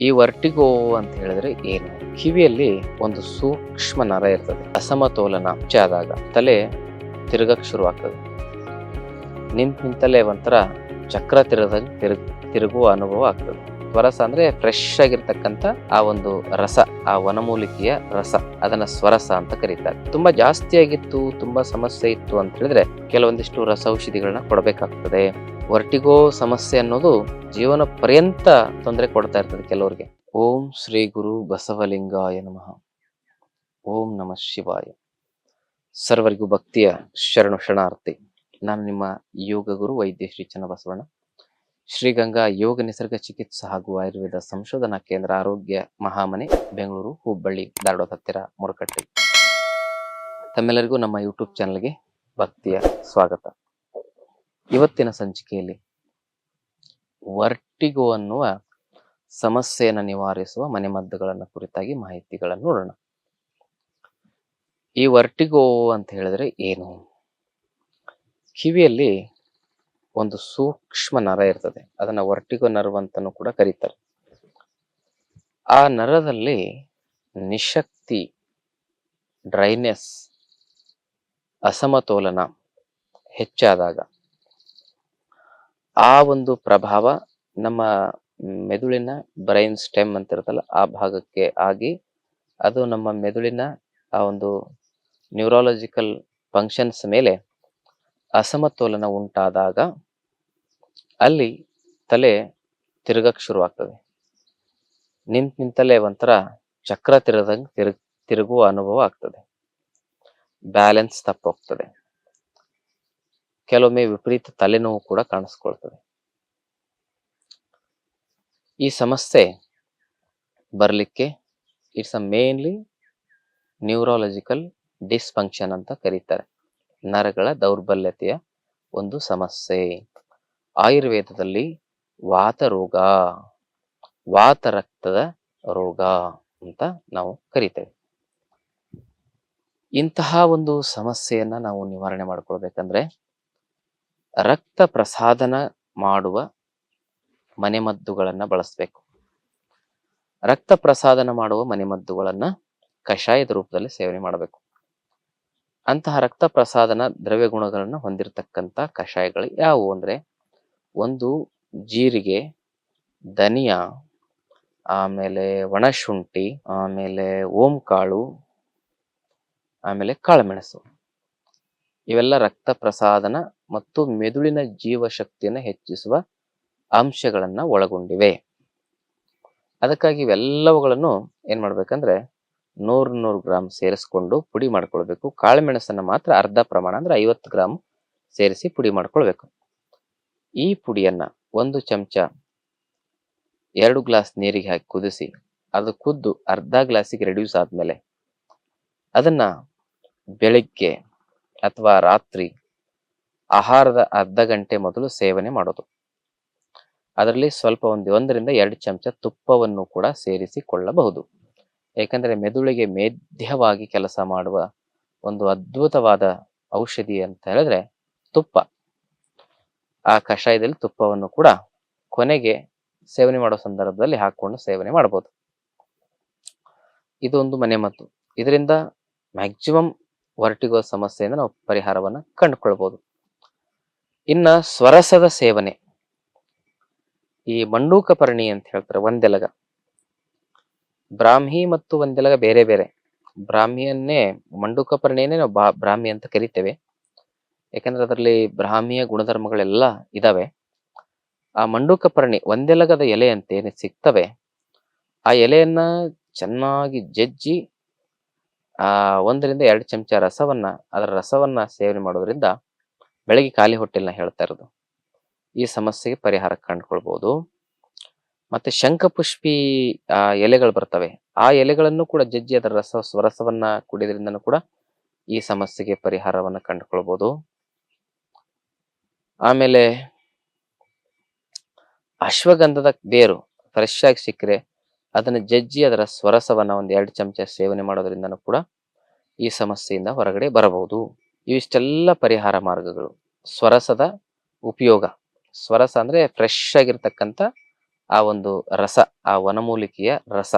ಈ ವರ್ಟಿಗೋ ಅಂತ ಹೇಳಿದ್ರೆ ಏನು? ಕಿವಿಯಲ್ಲಿ ಒಂದು ಸೂಕ್ಷ್ಮ ನರ ಇರ್ತದೆ. ಅಸಮತೋಲನ ಹೆಚ್ಚಾದಾಗ ತಲೆ ತಿರುಗಕ್ ಶುರುವಾಗ್ತದೆ. ನಿಂತ ನಿಂತಲೇ ಒಂಥರ ಚಕ್ರ ತಿರುಗ ತಿರುಗ್ ತಿರುಗುವ ಅನುಭವ ಆಗ್ತದೆ. ಸ್ವರಸ ಅಂದ್ರೆ ಫ್ರೆಶ್ ಆಗಿರ್ತಕ್ಕಂಥ ಆ ಒಂದು ರಸ, ಆ ವನಮೂಲಿಕೆಯ ರಸ. ಅದನ್ನ ಸ್ವರಸ ಅಂತ ಕರೀತಾರೆ. ತುಂಬಾ ಜಾಸ್ತಿ ಆಗಿತ್ತು, ತುಂಬಾ ಸಮಸ್ಯೆ ಇತ್ತು ಅಂತ ಹೇಳಿದ್ರೆ ಕೆಲವೊಂದಿಷ್ಟು ರಸ ಔಷಧಿಗಳನ್ನ ಕೊಡಬೇಕಾಗ್ತದೆ. ವರ್ಟಿಗೋ ಸಮಸ್ಯೆ ಅನ್ನೋದು ಜೀವನ ಪರ್ಯಂತ ತೊಂದರೆ ಕೊಡ್ತಾ ಇರ್ತದೆ ಕೆಲವರಿಗೆ. ಓಂ ಶ್ರೀ ಗುರು ಬಸವಲಿಂಗಾಯ ನಮಃ. ಓಂ ನಮಃ ಶಿವಾಯ. ಸರ್ವರಿಗೂ ಭಕ್ತಿಯ ಶರಣು ಶರಣಾರ್ಥಿ. ನಾನು ನಿಮ್ಮ ಯೋಗ ಗುರು ವೈದ್ಯ ಶ್ರೀ ಚನ್ನಬಸವಣ್ಣ. ಶ್ರೀಗಂಗಾ ಯೋಗ ನಿಸರ್ಗ ಚಿಕಿತ್ಸಾ ಹಾಗೂ ಆಯುರ್ವೇದ ಸಂಶೋಧನಾ ಕೇಂದ್ರ ಆರೋಗ್ಯ ಮಹಾಮನೆ, ಬೆಂಗಳೂರು, ಹುಬ್ಬಳ್ಳಿ ಧಾರವಾಡ ಹತ್ತಿರ, ಮುರುಕಟ್ಟೆ. ತಮ್ಮೆಲ್ಲರಿಗೂ ನಮ್ಮ ಯೂಟ್ಯೂಬ್ ಚಾನಲ್ಗೆ ಭಕ್ತಿಯ ಸ್ವಾಗತ. ಇವತ್ತಿನ ಸಂಚಿಕೆಯಲ್ಲಿ ವರ್ಟಿಗೋ ಅನ್ನುವ ಸಮಸ್ಯೆಯನ್ನು ನಿವಾರಿಸುವ ಮನೆಮದ್ದುಗಳನ್ನು ಕುರಿತಾಗಿ ಮಾಹಿತಿಗಳನ್ನು ನೋಡೋಣ. ಈ ವರ್ಟಿಗೋ ಅಂತ ಹೇಳಿದ್ರೆ ಏನು? ಕಿವಿಯಲ್ಲಿ ಒಂದು ಸೂಕ್ಷ್ಮ ನರ ಇರ್ತದೆ. ಅದನ್ನ ವರ್ಟಿಗೋ ನರ್ವ್ ಅಂತಾನೂ ಕೂಡ ಕರೀತಾರೆ. ಆ ನರದಲ್ಲಿ ನಿಶಕ್ತಿ, ಡ್ರೈನೆಸ್, ಅಸಮತೋಲನ ಹೆಚ್ಚಾದಾಗ ಆ ಒಂದು ಪ್ರಭಾವ ನಮ್ಮ ಮೆದುಳಿನ ಬ್ರೈನ್ ಸ್ಟೆಮ್ ಅಂತ ಇರ್ತಲ್ಲ ಆ ಭಾಗಕ್ಕೆ ಆಗಿ ಅದು ನಮ್ಮ ಮೆದುಳಿನ ಆ ಒಂದು ನ್ಯೂರಾಲಜಿಕಲ್ ಫಂಕ್ಷನ್ಸ್ ಮೇಲೆ ಅಸಮತೋಲನ ಉಂಟಾದಾಗ ಅಲ್ಲಿ ತಲೆ ತಿರುಗಕ್ಕೆ ಶುರುವಾಗ್ತದೆ. ನಿಂತ ನಿಂತಲೇ ಒಂಥರ ಚಕ್ರ ತಿರುದಂಗೆ ತಿರುಗ್ ತಿರುಗುವ ಅನುಭವ ಆಗ್ತದೆ. ಬ್ಯಾಲೆನ್ಸ್ ತಪ್ಪೋಗ್ತದೆ. ಕೆಲವೊಮ್ಮೆ ವಿಪರೀತ ತಲೆನೋವು ಕೂಡ ಕಾಣಿಸ್ಕೊಳ್ತದೆ. ಈ ಸಮಸ್ಯೆ ಬರಲಿಕ್ಕೆ it's uh mainly neurological dysfunction ಅಂತ ಕರೀತಾರೆ. ನರಗಳ ದೌರ್ಬಲ್ಯತೆಯ ಒಂದು ಸಮಸ್ಯೆ. ಆಯುರ್ವೇದದಲ್ಲಿ ವಾತ ರೋಗ, ವಾತ ರಕ್ತದ ರೋಗ ಅಂತ ನಾವು ಕರಿತೇವೆ. ಇಂತಹ ಒಂದು ಸಮಸ್ಯೆಯನ್ನ ನಾವು ನಿವಾರಣೆ ಮಾಡ್ಕೊಳ್ಬೇಕಂದ್ರೆ ರಕ್ತ ಪ್ರಸಾದನ ಮಾಡುವ ಮನೆಮದ್ದುಗಳನ್ನ ಬಳಸಬೇಕು. ರಕ್ತ ಪ್ರಸಾದನ ಮಾಡುವ ಮನೆಮದ್ದುಗಳನ್ನ ಕಷಾಯದ ರೂಪದಲ್ಲಿ ಸೇವನೆ ಮಾಡಬೇಕು. ಅಂತಹ ರಕ್ತ ಪ್ರಸಾದನ ದ್ರವ್ಯ ಗುಣಗಳನ್ನು ಹೊಂದಿರತಕ್ಕಂತ ಕಷಾಯಗಳು ಯಾವುವು ಅಂದ್ರೆ ಒಂದು ಜೀರಿಗೆ, ಧನಿಯಾ, ಆಮೇಲೆ ಒಣಶುಂಠಿ, ಆಮೇಲೆ ಓಂ ಕಾಳು ಆಮೇಲೆ ಕಾಳುಮೆಣಸು. ಇವೆಲ್ಲ ರಕ್ತ ಪ್ರಸಾದನ ಮತ್ತು ಮೆದುಳಿನ ಜೀವಶಕ್ತಿಯನ್ನು ಹೆಚ್ಚಿಸುವ ಅಂಶಗಳನ್ನು ಒಳಗೊಂಡಿವೆ. ಅದಕ್ಕಾಗಿ ಇವೆಲ್ಲವುಗಳನ್ನು ಏನ್ ಮಾಡ್ಬೇಕಂದ್ರೆ ನೂರು ನೂರು ಗ್ರಾಮ್ ಸೇರಿಸ್ಕೊಂಡು ಪುಡಿ ಮಾಡ್ಕೊಳ್ಬೇಕು. ಕಾಳುಮೆಣಸನ್ನು ಮಾತ್ರ ಅರ್ಧ ಪ್ರಮಾಣ ಅಂದ್ರೆ ಐವತ್ತು ಗ್ರಾಮ್ ಸೇರಿಸಿ ಪುಡಿ ಮಾಡ್ಕೊಳ್ಬೇಕು. ಈ ಪುಡಿಯನ್ನ ಒಂದು ಚಮಚ ಎರಡು ಗ್ಲಾಸ್ ನೀರಿಗೆ ಹಾಕಿ ಕುದಿಸಿ, ಅದು ಕುದ್ದು ಅರ್ಧ ಗ್ಲಾಸಿಗೆ ರೆಡ್ಯೂಸ್ ಆದಮೇಲೆ ಅದನ್ನ ಬೆಳಿಗ್ಗೆ ಅಥವಾ ರಾತ್ರಿ ಆಹಾರದ ಅರ್ಧ ಗಂಟೆ ಮೊದಲು ಸೇವನೆ ಮಾಡೋದು. ಅದರಲ್ಲಿ ಸ್ವಲ್ಪ ಒಂದು ಒಂದರಿಂದ ಎರಡು ಚಮಚ ತುಪ್ಪವನ್ನು ಕೂಡ ಸೇರಿಸಿಕೊಳ್ಳಬಹುದು. ಏಕೆಂದರೆ ಮೆದುಳಿಗೆ ಮೇಧ್ಯವಾಗಿ ಕೆಲಸ ಮಾಡುವ ಒಂದು ಅದ್ಭುತವಾದ ಔಷಧಿ ಅಂತ ಹೇಳಿದ್ರೆ ತುಪ್ಪ. ಆ ಕಷಾಯದಲ್ಲಿ ತುಪ್ಪವನ್ನು ಕೂಡ ಕೊನೆಗೆ ಸೇವನೆ ಮಾಡೋ ಸಂದರ್ಭದಲ್ಲಿ ಹಾಕೊಂಡು ಸೇವನೆ ಮಾಡಬಹುದು ಇದೊಂದು ಮನೆಮದ್ದು ಇದರಿಂದ ಮ್ಯಾಕ್ಸಿಮಮ್ ಹೊರಟಿಗೋ ಸಮಸ್ಯೆಯಿಂದ ನಾವು ಪರಿಹಾರವನ್ನು ಕಂಡುಕೊಳ್ಬಹುದು ಇನ್ನ ಸ್ವರಸದ ಸೇವನೆ. ಈ ಮಂಡೂಕ ಪರ್ಣಿ ಅಂತ ಹೇಳ್ತಾರೆ, ಒಂದೆಲಗ. ಬ್ರಾಹ್ಮಿ ಮತ್ತು ಒಂದೆಲಗ ಬೇರೆ ಬೇರೆ. ಬ್ರಾಹ್ಮಿಯನ್ನೇ ಮಂಡೂಕ ಪರ್ಣಿಯನ್ನೇ ನಾವು ಬಾ, ಬ್ರಾಹ್ಮಿ ಅಂತ ಕರಿತೇವೆ. ಯಾಕಂದ್ರೆ ಅದರಲ್ಲಿ ಬ್ರಾಹ್ಮಿಯ ಗುಣಧರ್ಮಗಳೆಲ್ಲ ಇದಾವೆ. ಆ ಮಂಡುಕಪರ್ಣಿ ಒಂದೆಲಗದ ಎಲೆ ಅಂತ ಏನು ಸಿಗ್ತವೆ. ಆ ಎಲೆಯನ್ನ ಚೆನ್ನಾಗಿ ಜಜ್ಜಿ, ಆ, ಒಂದರಿಂದ ಎರಡು ಚಮಚ ರಸವನ್ನ, ಅದರ ರಸವನ್ನ ಸೇವನೆ ಮಾಡೋದ್ರಿಂದ ಬೆಳಗ್ಗೆ ಖಾಲಿ ಹೊಟ್ಟೆಲ್ನ ಹೇಳ್ತಾ ಇರೋದು. ಈ ಸಮಸ್ಯೆಗೆ ಪರಿಹಾರ ಕಂಡುಕೊಳ್ಬಹುದು ಮತ್ತೆ ಶಂಖಪುಷ್ಪಿ, ಆ, ಎಲೆಗಳು ಬರ್ತವೆ. ಆ ಎಲೆಗಳನ್ನು ಕೂಡ ಜಜ್ಜಿ ಅದರ ರಸ, ಸ್ವರಸವನ್ನ ಕುಡಿಯೋದ್ರಿಂದನೂ ಕೂಡ ಈ ಸಮಸ್ಯೆಗೆ ಪರಿಹಾರವನ್ನು ಕಂಡುಕೊಳ್ಬಹುದು ಆಮೇಲೆ ಅಶ್ವಗಂಧದ ಬೇರು ಫ್ರೆಶ್ ಆಗಿ ಸಿಕ್ಕರೆ ಅದನ್ನ ಜಜ್ಜಿ ಅದರ ಸ್ವರಸವನ್ನ ಒಂದ್ ಎರಡು ಚಮಚ ಸೇವನೆ ಮಾಡೋದ್ರಿಂದನೂ ಕೂಡ ಈ ಸಮಸ್ಯೆಯಿಂದ ಹೊರಗಡೆ ಬರಬಹುದು. ಇವಿಷ್ಟೆಲ್ಲ ಪರಿಹಾರ ಮಾರ್ಗಗಳು. ಸ್ವರಸದ ಉಪಯೋಗ. ಸ್ವರಸ ಅಂದ್ರೆ ಫ್ರೆಶ್ ಆಗಿರ್ತಕ್ಕಂಥ ಆ ಒಂದು ರಸ, ಆ ವನಮೂಲಿಕೆಯ ರಸ,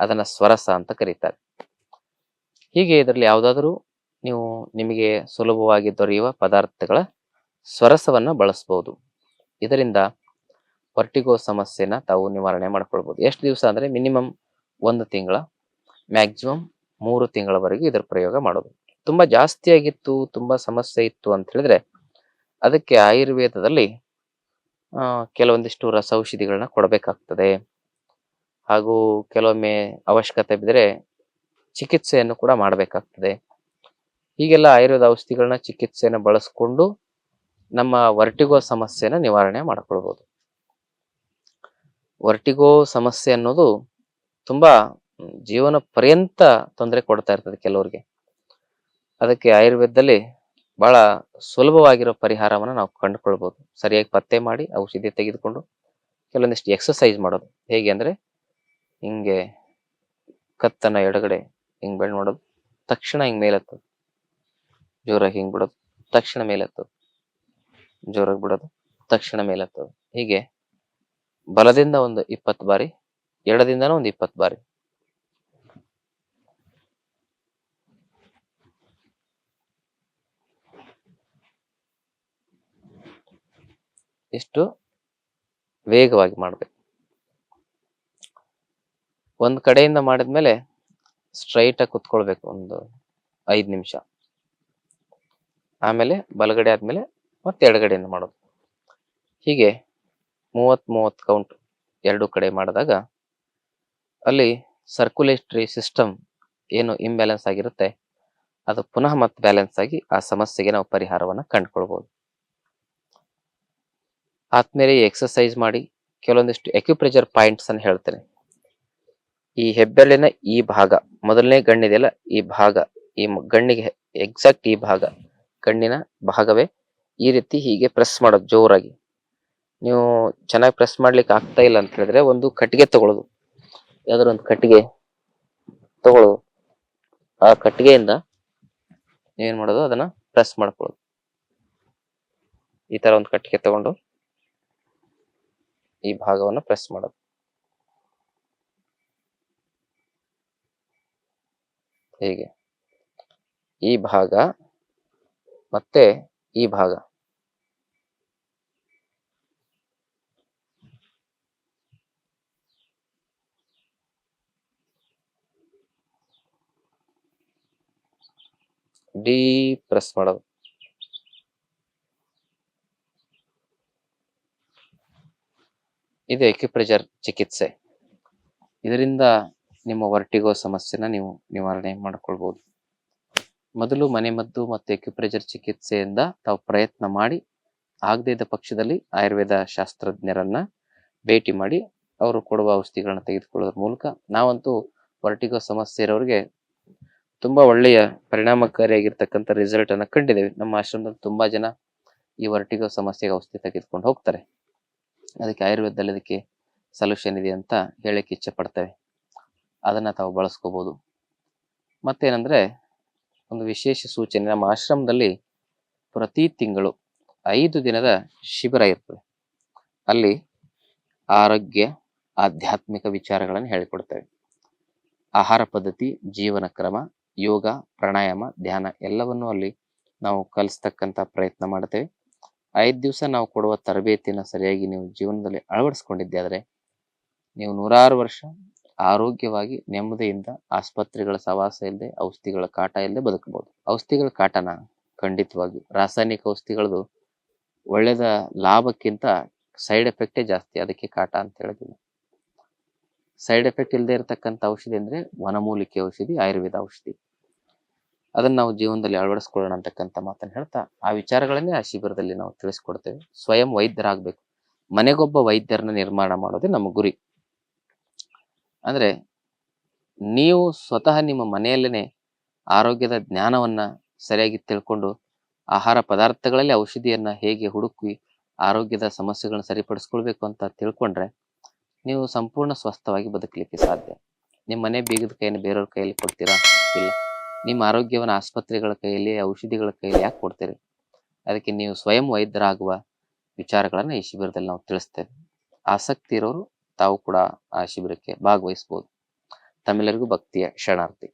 ಅದನ್ನ ಸ್ವರಸ ಅಂತ ಕರೀತಾರೆ. ಹೀಗೆ ಇದರಲ್ಲಿ ಯಾವುದಾದ್ರೂ ನೀವು ನಿಮಗೆ ಸುಲಭವಾಗಿ ದೊರೆಯುವ ಪದಾರ್ಥಗಳ ಸ್ವರಸವನ್ನ ಬಳಸ್ಬೋದು. ಇದರಿಂದ ವರ್ಟಿಗೋ ಸಮಸ್ಯೆನ ತಾವು ನಿವಾರಣೆ ಮಾಡ್ಕೊಳ್ಬೋದು. ಎಷ್ಟು ದಿವಸ ಅಂದರೆ ಮಿನಿಮಮ್ ಒಂದು ತಿಂಗಳ, ಮ್ಯಾಕ್ಸಿಮಮ್ ಮೂರು ತಿಂಗಳವರೆಗೆ ಇದರ ಪ್ರಯೋಗ ಮಾಡೋದು. ತುಂಬಾ ಜಾಸ್ತಿ ಆಗಿತ್ತು ತುಂಬಾ ಸಮಸ್ಯೆ ಇತ್ತು ಅಂತ ಹೇಳಿದ್ರೆ ಅದಕ್ಕೆ ಆಯುರ್ವೇದದಲ್ಲಿ ಕೆಲವೊಂದಿಷ್ಟು ರಸ ಔಷಧಿಗಳನ್ನ ಕೊಡಬೇಕಾಗ್ತದೆ. ಹಾಗೂ ಕೆಲವೊಮ್ಮೆ ಅವಶ್ಯಕತೆ ಬಿದ್ದರೆ ಚಿಕಿತ್ಸೆಯನ್ನು ಕೂಡ ಮಾಡಬೇಕಾಗ್ತದೆ. ಹೀಗೆಲ್ಲ ಆಯುರ್ವೇದ ಔಷಧಿಗಳನ್ನ ಚಿಕಿತ್ಸೆಯನ್ನು ಬಳಸಿಕೊಂಡು ನಮ್ಮ ವರ್ಟಿಗೋ ಸಮಸ್ಯೆಯನ್ನು ನಿವಾರಣೆ ಮಾಡಿಕೊಳ್ಬೋದು. ವರ್ಟಿಗೋ ಸಮಸ್ಯೆ ಅನ್ನೋದು ತುಂಬಾ ಜೀವನ ಪರ್ಯಂತ ತೊಂದರೆ ಕೊಡ್ತಾ ಇರ್ತದೆ ಕೆಲವರಿಗೆ. ಅದಕ್ಕೆ ಆಯುರ್ವೇದದಲ್ಲಿ ಬಹಳ ಸುಲಭವಾಗಿರೋ ಪರಿಹಾರವನ್ನು ನಾವು ಕಂಡುಕೊಳ್ಬೋದು. ಸರಿಯಾಗಿ ಪತ್ತೆ ಮಾಡಿ ಔಷಧಿ ತೆಗೆದುಕೊಂಡು ಕೆಲವೊಂದಿಷ್ಟು ಎಕ್ಸಸೈಸ್ ಮಾಡೋದು. ಹೇಗೆ ಅಂದ್ರೆ ಹಿಂಗೆ ಕತ್ತನ್ನು ಎಡಗಡೆ ಹಿಂಗೆ ಬೆಳ್ ಮಾಡೋದು ತಕ್ಷಣ ಹಿಂಗ್ ಮೇಲೆತ್ತದು ಜೋರಾಗಿ ಹಿಂಗೆ ಬಿಡೋದು, ತಕ್ಷಣ ಮೇಲೆತ್ತದು ಜೋರಾಗಿ ಬಿಡೋದು, ತಕ್ಷಣ ಮೇಲೆತ್ತದು ಹೀಗೆ ಬಲದಿಂದ ಒಂದು ಇಪ್ಪತ್ತು ಬಾರಿ, ಎಡದಿಂದನೂ ಒಂದು ಇಪ್ಪತ್ತು ಬಾರಿ ಇಷ್ಟು ವೇಗವಾಗಿ ಮಾಡಬೇಕು. ಒಂದು ಕಡೆಯಿಂದ ಮಾಡಿದ್ಮೇಲೆ ಸ್ಟ್ರೈಟಾಗಿ ಕುತ್ಕೊಳ್ಬೇಕು ಒಂದು ಐದು ನಿಮಿಷ. ಆಮೇಲೆ ಬಲಗಡೆ ಆದಮೇಲೆ ಮತ್ತೆ ಎಡಗಡೆಯಿಂದ ಮಾಡೋದು. ಹೀಗೆ ಮೂವತ್ತು ಮೂವತ್ತು ಕೌಂಟ್ ಎರಡು ಕಡೆ ಮಾಡಿದಾಗ ಅಲ್ಲಿ ಸರ್ಕ್ಯುಲೇಟರಿ ಸಿಸ್ಟಮ್ ಏನು ಇಂಬ್ಯಾಲೆನ್ಸ್ ಆಗಿರುತ್ತೆ, ಅದು ಪುನಃ ಮತ್ತೆ ಬ್ಯಾಲೆನ್ಸ್ ಆಗಿ ಆ ಸಮಸ್ಯೆಗೆ ನಾವು ಪರಿಹಾರವನ್ನು ಕಂಡುಕೊಳ್ಬಹುದು ಆದ್ಮೇಲೆ ಎಕ್ಸಸೈಸ್ ಮಾಡಿ ಕೆಲವೊಂದಿಷ್ಟು ಎಕ್ಯುಪ್ರೆಷರ್ ಪಾಯಿಂಟ್ಸ್ ಅನ್ನು ಹೇಳ್ತೇನೆ. ಈ ಹೆಬ್ಬೆರಳಿನ ಈ ಭಾಗ, ಮೊದಲನೇ ಗಣ್ಣಿದೆಯಲ್ಲ ಈ ಭಾಗ, ಈ ಗಣ್ಣಿಗೆ ಎಕ್ಸಾಕ್ಟ್ ಈ ಭಾಗ, ಗಣ್ಣಿನ ಭಾಗವೇ ಈ ರೀತಿ ಹೀಗೆ ಪ್ರೆಸ್ ಮಾಡೋದು ಜೋರಾಗಿ. ನೀವು ಚೆನ್ನಾಗಿ ಪ್ರೆಸ್ ಮಾಡ್ಲಿಕ್ಕೆ ಆಗ್ತಾ ಇಲ್ಲ ಅಂತ ಹೇಳಿದ್ರೆ ಒಂದು ಕಟ್ಟಿಗೆ ತಗೊಳ್ಳೋದು. ಯಾವ್ದಾದ್ರು ಒಂದು ಕಟ್ಟಿಗೆ ತಗೊಳ್ಳೋದು. ಆ ಕಟ್ಟಿಗೆಯಿಂದ ಏನ್ ಮಾಡೋದು? ಅದನ್ನ ಪ್ರೆಸ್ ಮಾಡ್ಕೊಳ್ಳೋದು. ಈ ತರ ಒಂದು ಕಟ್ಟಿಗೆ ತಗೊಂಡು ಈ ಭಾಗವನ್ನು ಪ್ರೆಸ್ ಮಾಡೋದು. ಹೀಗೆ. ಈ ಭಾಗ ಮತ್ತೆ ಈ ಭಾಗ. ಡಿ ಪ್ರೆಸ್ ಮಾಡೋದು. ಇದು ಎಕ್ಯುಪ್ರೆಜರ್ ಚಿಕಿತ್ಸೆ. ಇದರಿಂದ ನಿಮ್ಮ ವರ್ಟಿಗೋ ಸಮಸ್ಯೆನ ನೀವು ನಿವಾರಣೆ ಮಾಡ್ಕೊಳ್ಬಹುದು ಮೊದಲು ಮನೆಮದ್ದು ಮತ್ತು ಎಕ್ಯುಪ್ರೆಜರ್ ಚಿಕಿತ್ಸೆಯಿಂದ ತಾವು ಪ್ರಯತ್ನ ಮಾಡಿ, ಆಗದೇ ಇದ್ದ ಪಕ್ಷದಲ್ಲಿ ಆಯುರ್ವೇದ ಶಾಸ್ತ್ರಜ್ಞರನ್ನ ಭೇಟಿ ಮಾಡಿ, ಅವರು ಕೊಡುವ ಔಷಧಿಗಳನ್ನ ತೆಗೆದುಕೊಳ್ಳೋದ್ರ ಮೂಲಕ ನಾವಂತೂ ವರ್ಟಿಗೋ ಸಮಸ್ಯೆ ಇರೋರಿಗೆ ತುಂಬಾ ಒಳ್ಳೆಯ ಪರಿಣಾಮಕಾರಿಯಾಗಿರ್ತಕ್ಕಂಥ ರಿಸಲ್ಟ್ ಅನ್ನ ಕಂಡಿದ್ದೇವೆ. ನಮ್ಮ ಆಶ್ರಮದಲ್ಲಿ ತುಂಬಾ ಜನ ಈ ವರ್ಟಿಗೋ ಸಮಸ್ಯೆಗೆ ಔಷಧಿ ತೆಗೆದುಕೊಂಡು ಹೋಗ್ತಾರೆ. ಅದಕ್ಕೆ ಆಯುರ್ವೇದದಲ್ಲಿ ಅದಕ್ಕೆ ಸೊಲ್ಯೂಷನ್ ಇದೆ ಅಂತ ಹೇಳಕ್ಕೆ ಇಚ್ಛೆ ಪಡ್ತೇವೆ ಅದನ್ನು ತಾವು ಬಳಸ್ಕೋಬೋದು. ಮತ್ತೇನೆಂದರೆ ಒಂದು ವಿಶೇಷ ಸೂಚನೆ, ನಮ್ಮ ಆಶ್ರಮದಲ್ಲಿ ಪ್ರತಿ ತಿಂಗಳು ಐದು ದಿನದ ಶಿಬಿರ ಇರ್ತದೆ. ಅಲ್ಲಿ ಆರೋಗ್ಯ, ಆಧ್ಯಾತ್ಮಿಕ ವಿಚಾರಗಳನ್ನು ಹೇಳಿಕೊಡ್ತೇವೆ. ಆಹಾರ ಪದ್ಧತಿ, ಜೀವನ ಕ್ರಮ, ಯೋಗ, ಪ್ರಾಣಾಯಾಮ, ಧ್ಯಾನ ಎಲ್ಲವನ್ನೂ ಅಲ್ಲಿ ನಾವು ಕಲಿಸ್ತಕ್ಕಂಥ ಪ್ರಯತ್ನ ಮಾಡ್ತೇವೆ. ಐದು ದಿವಸ ನಾವು ಕೊಡುವ ತರಬೇತಿಯನ್ನು ಸರಿಯಾಗಿ ನೀವು ಜೀವನದಲ್ಲಿ ಅಳವಡಿಸ್ಕೊಂಡಿದ್ದೆ ಆದರೆ ನೀವು ನೂರಾರು ವರ್ಷ ಆರೋಗ್ಯವಾಗಿ ನೆಮ್ಮದಿಯಿಂದ ಆಸ್ಪತ್ರೆಗಳ ಸವಾಸ ಇಲ್ಲದೆ ಔಷಧಿಗಳ ಕಾಟ ಇಲ್ಲದೆ ಬದುಕಬಹುದು. ಔಷಧಿಗಳ ಕಾಟನ ಖಂಡಿತವಾಗಿ ರಾಸಾಯನಿಕ ಔಷಧಿಗಳದು ಒಳ್ಳೆಯದ ಲಾಭಕ್ಕಿಂತ ಸೈಡ್ ಎಫೆಕ್ಟೇ ಜಾಸ್ತಿ. ಅದಕ್ಕೆ ಕಾಟ ಅಂತ ಹೇಳಿದ್ವಿ ಸೈಡ್ ಎಫೆಕ್ಟ್ ಇಲ್ಲದೆ ಇರತಕ್ಕಂಥ ಔಷಧಿ ಅಂದರೆ ವನಮೂಲಿಕೆ ಔಷಧಿ, ಆಯುರ್ವೇದ ಔಷಧಿ. ಅದನ್ನ ನಾವು ಜೀವನದಲ್ಲಿ ಅಳವಡಿಸ್ಕೊಳ್ಳೋಣ ಅಂತಕ್ಕಂಥ ಮಾತನ್ನ ಹೇಳ್ತಾ, ಆ ವಿಚಾರಗಳನ್ನೇ ಆ ಶಿಬಿರದಲ್ಲಿ ನಾವು ತಿಳಿಸ್ಕೊಡ್ತೇವೆ. ಸ್ವಯಂ ವೈದ್ಯರಾಗಬೇಕು. ಮನೆಗೊಬ್ಬ ವೈದ್ಯರನ್ನ ನಿರ್ಮಾಣ ಮಾಡೋದೇ ನಮ್ಮ ಗುರಿ. ಅಂದ್ರೆ ನೀವು ಸ್ವತಃ ನಿಮ್ಮ ಮನೆಯಲ್ಲೇನೆ ಆರೋಗ್ಯದ ಜ್ಞಾನವನ್ನ ಸರಿಯಾಗಿ ತಿಳ್ಕೊಂಡು ಆಹಾರ ಪದಾರ್ಥಗಳಲ್ಲಿ ಔಷಧಿಯನ್ನ ಹೇಗೆ ಹುಡುಕಿ ಆರೋಗ್ಯದ ಸಮಸ್ಯೆಗಳನ್ನ ಸರಿಪಡಿಸ್ಕೊಳ್ಬೇಕು ಅಂತ ತಿಳ್ಕೊಂಡ್ರೆ ನೀವು ಸಂಪೂರ್ಣ ಸ್ವಸ್ಥವಾಗಿ ಬದುಕಲಿಕ್ಕೆ ಸಾಧ್ಯ. ನಿಮ್ಮ ಮನೆ ಬೀಗದ ಕೈಯನ್ನು ಬೇರೆಯವ್ರ ಕೈಯಲ್ಲಿ ಕೊಡ್ತೀರಾ? ಇಲ್ಲ. ನಿಮ್ಮ ಆರೋಗ್ಯವನ್ನು ಆಸ್ಪತ್ರೆಗಳ ಕೈಯಲ್ಲಿ, ಔಷಧಿಗಳ ಕೈಯಲ್ಲಿ ಯಾಕೆ ಕೊಡ್ತೀರಿ? ಅದಕ್ಕೆ ನೀವು ಸ್ವಯಂ ವೈದ್ಯರಾಗುವ ವಿಚಾರಗಳನ್ನು ಈ ಶಿಬಿರದಲ್ಲಿ ನಾವು ತಿಳಿಸ್ತೇವೆ. ಆಸಕ್ತಿ ಇರೋರು ತಾವು ಕೂಡ ಆ ಶಿಬಿರಕ್ಕೆ ಭಾಗವಹಿಸ್ಬೋದು. ತಮ್ಮೆಲ್ಲರಿಗೂ ಭಕ್ತಿಯ ಶರಣಾರ್ಥಿ.